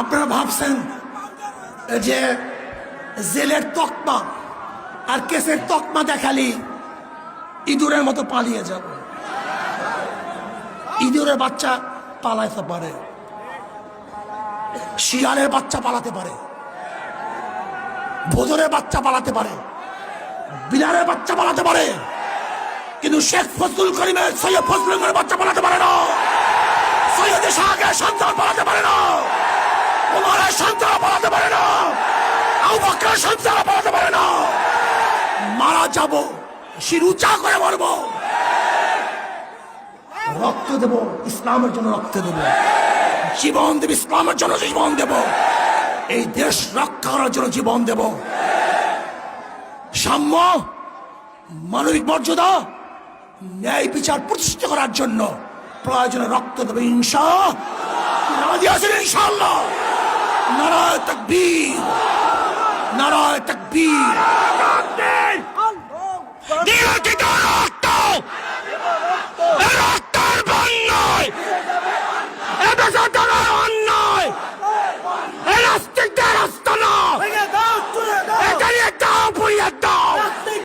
আপনারা ভাবছেন যে জেলের তকমা আর কেসের তকমা দেখালি ইঁদুরের মতো পালিয়ে যাব। ইঁদুরের বাচ্চা পালাইতে পারে, শিয়ালের বাচ্চা পালাতে পারে, ভোজনের বাচ্চা পালাতে পারে বিলারের বাচ্চা পালাতে পারে, কিন্তু শেখ ফজলুল করিমের, সৈয়দ ফজলুল করিমের বাচ্চা পালাতে পারে না। সৈয়দ শাহকে সন্তান পালাতে পারে না ওমরের সন্তান পালাতে পারে না পারে না। মারা যাব উঁচা করে মরবো। রক্ত দেব, ইসলামের জন্য রক্ত দেব। জীবন দেব, ইসলামের জন্য জীবন দেব। এই দেশ রক্ষা করার জন্য জীবন দেব। সাম্য, মানবিক মর্যাদা, ন্যায় বিচার প্রতিষ্ঠা করার জন্য প্রয়োজনে রক্ত দেবে ইনশা ইনশাল্লাহ নারায় তকবীর। নারায় তকবীর